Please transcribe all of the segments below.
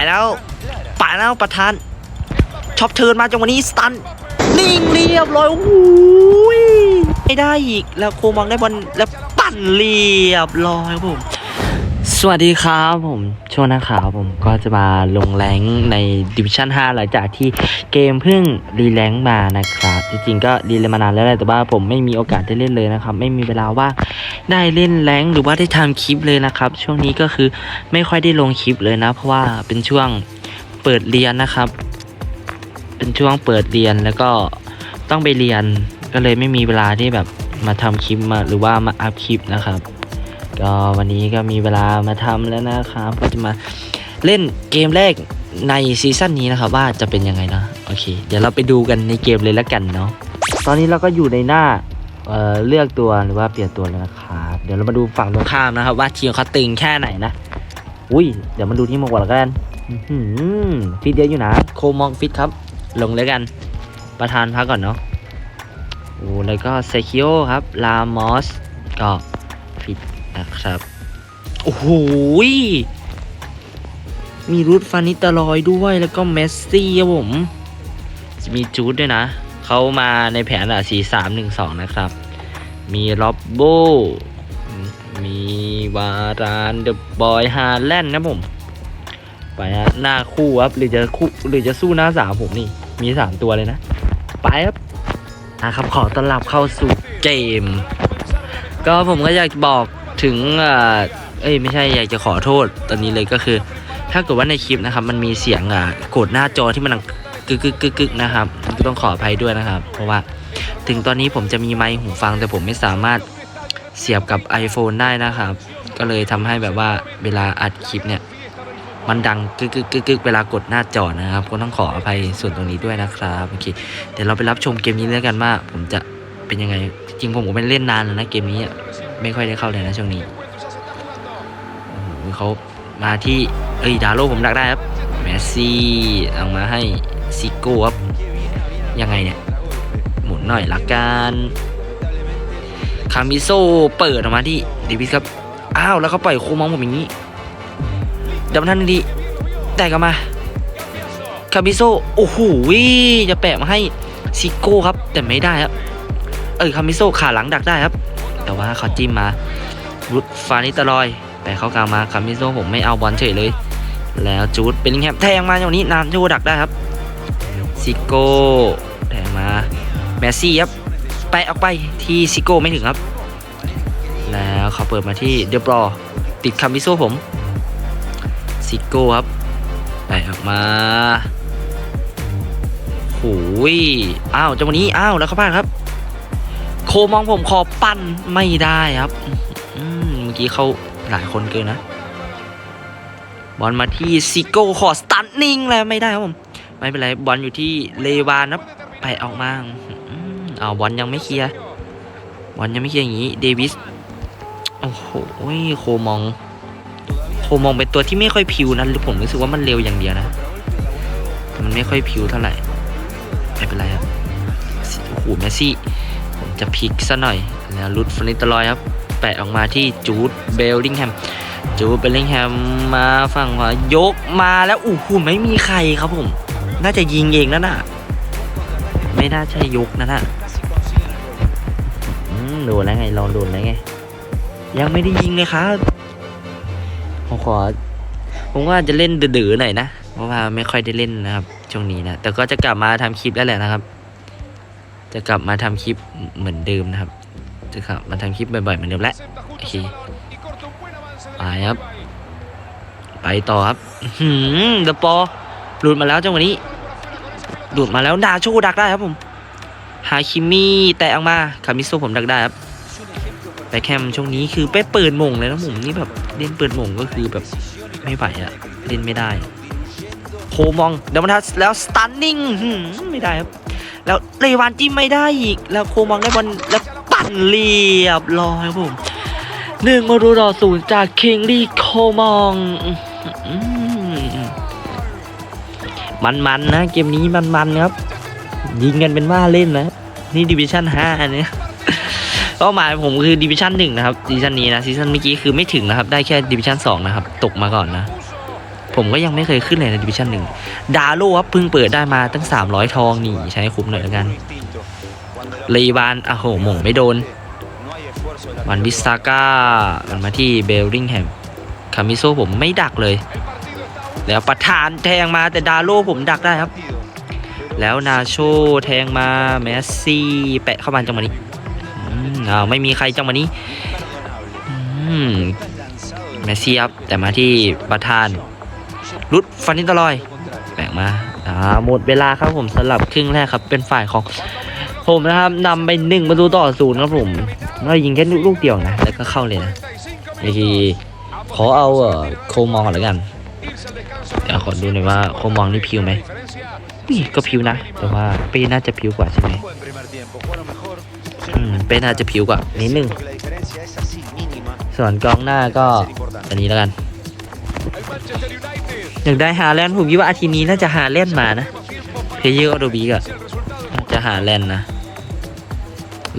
ไปแล้วไปแล้วประธานชอบเทิร์นมาจังหวะนี้สตันนิ่งเรียบร้อยโอ้ยไม่ได้อีกแล้วโคมองได้บอลแล้วปั่นเรียบร้อยครับผม สวัสดีครับผมช่วงน้าข่าวผมก็จะมาลงแรงในดิวิชั่น 5 หลังจากที่เกมเพิ่งรีแรงมานะครับ จริงๆก็รีแรงมานานแล้วแหละแต่ว่าผมไม่มีโอกาสได้เล่นเลยนะครับ ไม่มีเวลาว่างได้เล่นแรงหรือว่าได้ทำคลิปเลยนะครับ ช่วงนี้ก็คือไม่ค่อยได้ลงคลิปเลยนะ เพราะว่าเป็นช่วงเปิดเรียนนะครับ เป็นช่วงเปิดเรียนแล้วก็ต้องไปเรียนก็เลยไม่มีเวลาที่แบบมาทำคลิปมาหรือว่ามาอัพคลิปนะครับ ก็วันนี้ก็มีเวลามาทำแล้วนะครับก็จะมาเล่นเกมแรกในซีซั่นนี้นะครับว่าจะเป็นยังไงนะโอเค เดี๋ยวเราไปดูกันในเกมเลยแล้วกันเนาะตอนนี้เราก็อยู่ในหน้าเอ่อเลือกตัวหรือว่าเปลี่ยนตัวแล้วนะครับเดี๋ยวเรามาดูฝั่งตรงข้ามนะครับ ว่าทีมเขาตึงแค่ไหนนะอุ้ยเดี๋ยวมาดูที่มงกว่ากันอื้อหือฟิตเยอะอยู่นะโคมองฟิตครับ ลงเลยกัน ประธานพักก่อนเนาะโอ้แล้วก็เซคิโอครับลามอสก็ฟิต นะครับ โอ้โหมีรูทฟานิตาลอยด้วยแล้วก็เมสซี่ครับผม จะมีจูดด้วยนะ เขามาในแผนอะสี่สามหนึ่งสองนะครับ มีล็อบโบ มีวารานเดอะบอยฮาแลนด์นะผม ไปฮะหน้าคู่ครับ หรือจะคู่หรือจะสู้หน้าสามผมนี่ มีสามตัวเลยนะ ไปครับนะครับขอต้อนรับเข้าสู่เกม ก็ผมก็อยากบอก ถึงเอ้ยไม่ใช่อยากจะขอโทษตอนนี้เลยก็คือ ถ้าเกิดว่าในคลิปนะครับ มันมีเสียงอะกดหน้าจอที่มันดังกึกกึกกึกกึกนะครับก็ต้องขออภัยด้วยนะครับ เพราะว่าถึงตอนนี้ผมจะมีไมค์หูฟัง แต่ผมไม่สามารถเสียบกับ iPhone ได้นะครับ ก็เลยทำให้แบบว่าเวลาอัดคลิปเนี่ย มันดังกึกกึกกึกกึกเวลากดหน้าจอนะครับ ก็ต้องขออภัยส่วนตรงนี้ด้วยนะครับโอเคเดี๋ยวเราไปรับชมเกมนี้แล้วกันว่าผมจะเป็นยังไงจริงผมก็ไม่เล่นนานแล้วนะเกมนี้ ไม่ค่อยได้เข้าเลยนะช่วงนี้โอ้โหเขามาที่เอ้ยดาโลผมดักได้ครับแมสซี่เอามาให้ซิโก้ครับยังไงเนี่ย หมุนหน่อยละกันคามิโซเปิดออกมาที่เดวิสครับ อ้าว แล้วเขาปล่อยโคมองผมอย่างนี้ดับทันทีแตกออกมาคามิโซโอ้โหจะแปะมาให้ซิโก้ครับ แต่ไม่ได้ครับ เออคามิโซขาหลังดักได้ครับ แต่ว่าเขาจิ้มมารุดฟานิตาลอย แต่เขากลางมาคามิโซผมไม่เอาบอลเฉยเลย แล้วจูดเป็นแฮมแทงมาอย่างนี้นานโยดักได้ครับซิโก้แทงมาแมสซี่ครับไปออกไปที่ซิโก้ไม่ถึงครับ แล้วเขาเปิดมาที่เดบรอติดคามิโซผมซิโก้ครับไปออกมาโอ้ยอ้าวจังหวะนี้ อ้าว แล้วเขาพลาดครับ โคมองผมขอปั้นไม่ได้ครับเมื่อกี้เขาหลายคนเกินนะ บอลมาที่ซิโก้ขอสตันนิ่งแล้วไม่ได้ครับผมไม่เป็นไรบอลอยู่ที่เลวานครับไปออกมาอืมเอาบอลยังไม่เคลียร์บอลยังไม่เคลียร์อย่างนี้เดวิสโอ้โหโคมอง โคมองเป็นตัวที่ไม่ค่อยพิวนะผมรู้สึกว่ามันเร็วอย่างเดียวนะมันไม่ค่อยพิวเท่าไหร่ไม่เป็นไรครับโอ้โหเมสซี่ จะพลิกซะหน่อยแล้วลุดฟนิตลอยครับแปะออกมาที่จูดเบลลิงแฮมจูดเบลลิงแฮมมาฝั่งขวายกมาแล้วอู้หูไม่มีใครครับผม น่าจะยิงเองนั่นน่ะ ไม่น่าใช่ยกนั่นน่ะโดนแล้วไงลองโดนแล้วไง ยังไม่ได้ยิงเลยครับผมขอผมว่าจะเล่นเดือๆหน่อยนะ เพราะว่าไม่ค่อยได้เล่นนะครับช่วงนี้นะ แต่ก็จะกลับมาทำคลิปแล้วแหละนะครับ จะกลับมาทำคลิปเหมือนเดิมนะครับ จะกลับมาทำคลิปบ่อยๆเหมือนเดิมแหละโอเคไปครับ ไปต่อครับหืมเดอะปอหลุดมาแล้วจังหวะนี้ หลุดมาแล้วนาโชดักได้ครับผมฮาคิมิแตะออกมาคามิโซผมดักได้ครับแต่แคมช่วงนี้คือไปเปิดมงเลยนะผมนี่แบบเล่นเปิดมงก็คือแบบไม่ไหวอะเล่นไม่ได้โคมองเดยวมันทัสแล้วสตันนิ่งไม่ได้ครับ แล้วเลวานจิ้มไม่ได้อีก แล้วโคมองได้บอลแล้วปั่นเรียบร้อยครับผมหนึ่งมารูต่อศูนย์จากคิงลี่โคมองมมันๆนะเกมนี้มันๆครับ ยิงกันเป็นว่าเล่นนะ นี่ดิวิชั่นห้าเนี่ยเป้าหมายผมคือดิวิชั่นหนึ่งนะครับซีซั่นนี้นะซีซั่นเมื่อกี้คือไม่ถึงนะครับ ได้แค่ดิวิชั่นสองนะครับ ตกมาก่อนนะ ผมก็ยังไม่เคยขึ้นเลยในดิวิชั่นหนึ่งดาโลครับเพิ่งเปิดได้มาตั้ง 300 ทองนี่ใช้คุ้มหน่อยแล้วกันรีบานอ้โหหม่งไม่โดน วันบิสซาก้ามันมาที่เบลลิงแฮมคามิโซผมไม่ดักเลย แล้วประธานแทงมาแต่ดาโลผมดักได้ครับ แล้วนาโชแทงมาแมสซี่แปะเข้ามาจังหวะนี้อ้าวไม่มีใครจังหวะนี้แมสซี่ครับแต่มาที่ประธาน รุดฟันนิตลอยแปะมาอ่าหมดเวลาครับผมสำหรับครึ่งแรกครับ เป็นฝ่ายของ ผมนะครับนำไปหนึ่งประตูต่อศูนย์ครับผมเรายิงแค่ลูกเดียวนะแล้วก็เข้าเลยนะนี่คือขอเอาเอ่อโคมองก่อนแล้วกันเดี๋ยวขอดูหน่อยว่าโคมองนี่พิวไหมอุ้ยก็พิวนะ แต่ว่าเป้น่าจะพิวกว่าใช่ไหมอืมเป้น่าจะพิวกว่านิดนึงส่วนกองหน้าก็อันนี้แล้วกัน อยากได้ฮาแลนด์ผมคิดว่าอาทิตย์นี้น่าจะฮาแลนด์มานะเพเยอร์ออโดบีก็จะฮาแลนด์นะ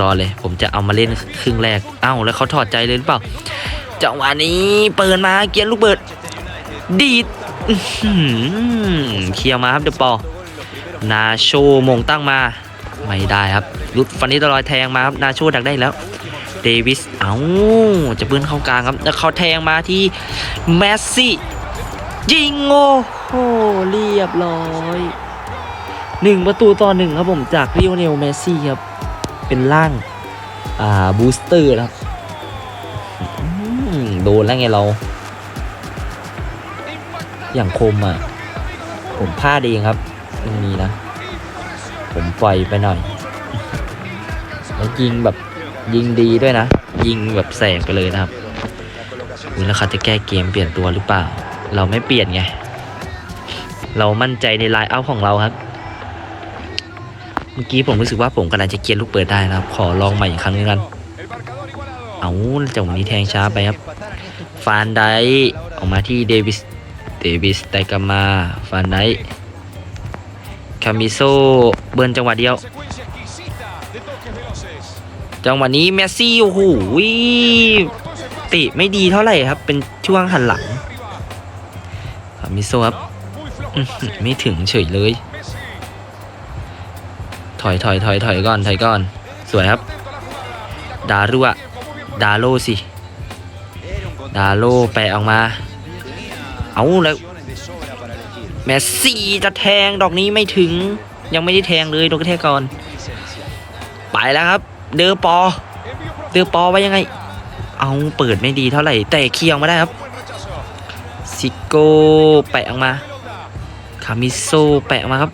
รอเลย ผมจะเอามาเล่นครึ่งแรก เอ้า แล้วเขาถอดใจเลยหรือเปล่าจังหวะนี้เปิดมาเกียร์ลูกเบิด ดีดเคลียร์มาครับเดอะปอนาโชมงตั้งมา ไม่ได้ครับรุดฟันนี้ตลอยแทงมาครับนาโชดักได้แล้วเดวิส เอ้า จะเบิ้ลเข้ากลางครับ แล้วเขาแทงมาที่แมสซี่ ยิงโอ้โหเรียบร้อยหนึ่งประตูต่อหนึ่งครับผมจากริโอเนลเมสซี่ครับ เป็นร่างอ่าบูสเตอร์ครับโดนแล้วไงเรา อย่างคมอะ ผมพลาดเองครับตรงนี้นะ ผมปล่อยไปหน่อย แล้วยิงแบบยิงดีด้วยนะ ยิงแบบแสกไปเลยนะครับอุ๊ยแล้วเขาจะแก้เกมเปลี่ยนตัวหรือเปล่า เราไม่เปลี่ยนไง เรามั่นใจในไลน์เอาของเราครับ เมื่อกี้ผมรู้สึกว่าผมกำลังจะเกียร์ลูกเปิดได้นะครับ ขอลองใหม่อีกครั้งนึงกันเอาจังหวะนี้แทงช้าไปครับ ฟานไดออกมาที่เดวิส เดวิสแต่กลับมา ฟานไดคามิโซเบิร์นจังหวะเดียว จังหวะนี้เมสซี่โอ้โหติไม่ดีเท่าไหร่ครับ เป็นช่วงหันหลัง มิโซครับอื้อหือไม่ถึงเฉยเลย ถอยถอยถอยถอยก่อนถอยก่อน สวยครับ ดารุอะดาโลสิ ดาโลแปะออกมา เอาแล้วแมสซี่จะแทงดอกนี้ไม่ถึง ยังไม่ได้แทงเลยโดนกระแทกก่อน ไปแล้วครับ เดอปอ เดอปอไว้ยังไง เอาเปิดไม่ดีเท่าไหร่ แต่เคลียร์ออกมาได้ครับ ซิโก้แปะออกมา คามิโซแปะออกมาครับ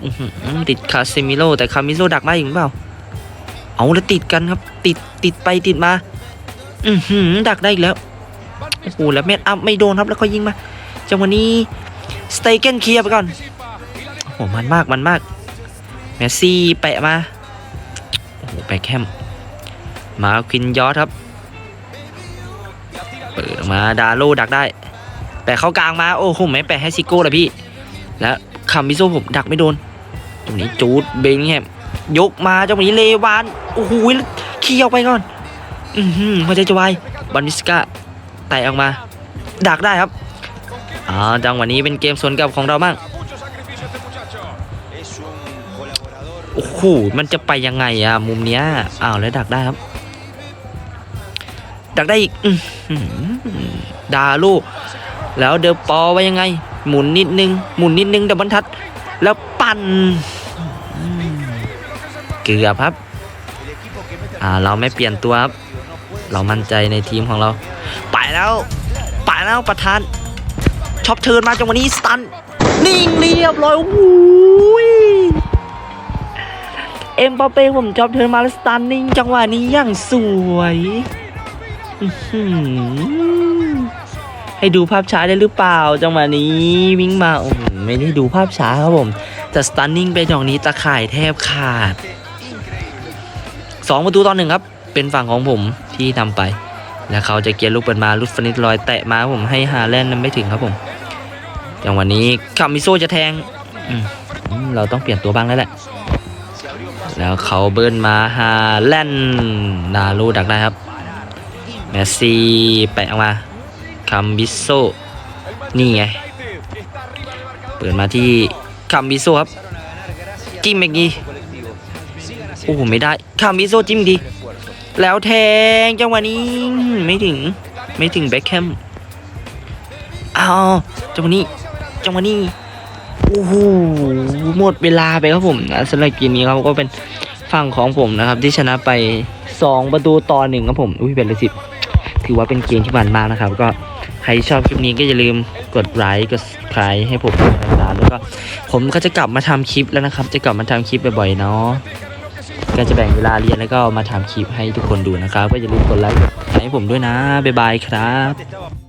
ติดคาเซมิโลแต่คามิโซดักได้อยู่หรือเปล่า เอาแล้วติดกันครับ ติดติดไปติดมาอือหือดักได้อีกแล้ว โอ้โหแล้วเม็ดอัพไม่โดนครับแล้วก็ยิงมาจังหวะนี้สเตเกนเคลียร์ไปก่อนโอ้โหมันมากมันมากเมสซี่แปะมาโอ้โหแปะแคมมาควินยอร์ครับ เปิดมาดาโลดักได้ แปะเข้ากลางมาโอ้โหไม่แปะให้ซิโก้เลยพี่ แล้วคามิโซผมดักไม่โดนตรงนี้จูดเบงแฮมยกมาจังหวะนี้เลวานโอ้โหเคลียร์ออกไปก่อน อือหือหัวใจจะวายบอลนิสกาไต่ออกมา ดักได้ครับอ่าจังหวะนี้เป็นเกมสวนกลับของเราบ้างโอ้โหมันจะไปยังไงอะมุมเนี้ยอ้าวแล้วดักได้ครับ ดักได้อีกอดาลู แล้วเดอปอไว้ยังไง หมุนนิดนึง หมุนนิดนึงดับบอลทัด แล้วปั่นอืมเกือบครับ อ่าเราไม่เปลี่ยนตัวครับ เรามั่นใจในทีมของเรา ไปแล้ว ไปแล้วประธานช็อปเทิร์นมาจังหวะนี้สตัน นิ่งเรียบร้อยโอ้โหยเอ็มปาเป้ผมช็อปเทิร์นมาแล้วสตันนิ่งจังหวะนี้อย่างสวยอื้อหือ ให้ดูภาพช้าได้หรือเปล่า จังหวะนี้วิ่งมาโอ้โหไม่ได้ดูภาพช้าครับผมแต่สตันนิ่งไปดอกนี้ตะข่ายแทบขาดสองประตูต่อหนึ่งครับ เป็นฝั่งของผมที่ทำไป แล้วเขาจะเกียร์ลูกเปิดมาลุดฟนิตลอยแตะมาผมให้ฮาแลนด์นั้นไม่ถึงครับผมจังหวะนี้คามิโซจะแทงเราต้องเปลี่ยนตัวบ้างแล้วแหละ แล้วเขาเบิร์นมาฮาแลนด์นาลูดักได้ครับเมสซี่แปะออกมา คามิโซนี่ไง เปิดมาที่คามิโซครับ จิ้มอีกทีโอ้โหไม่ได้คามิโซจิ้มอีกทีแล้วแทงจังหวะนี้ไม่ถึงไม่ถึงแบ็คแคมอ้าวจังหวะนี้จังหวะนี้โอ้โหหมดเวลาไปครับผมนะสำหรับเกมนี้ครับก็เป็นฝั่งของผมนะครับ ที่ชนะไป 2 ประตูต่อหนึ่งครับผม อุ้ยเป็นเลยสิบถือว่าเป็นเกมที่มันมากนะครับก็ ใครชอบคลิปนี้ก็อย่าลืมกดไลค์กด subscribe ให้ผมด้วยนะครับแล้วก็ผมก็จะกลับมาทำคลิปแล้วนะครับ จะกลับมาทำคลิปบ่อยๆเนาะก็จะแบ่งเวลาเรียนแล้วก็มาทำคลิปให้ทุกคนดูนะครับ ก็อย่าลืมกดไลค์ให้ผมด้วยนะบ๊ายบายครับ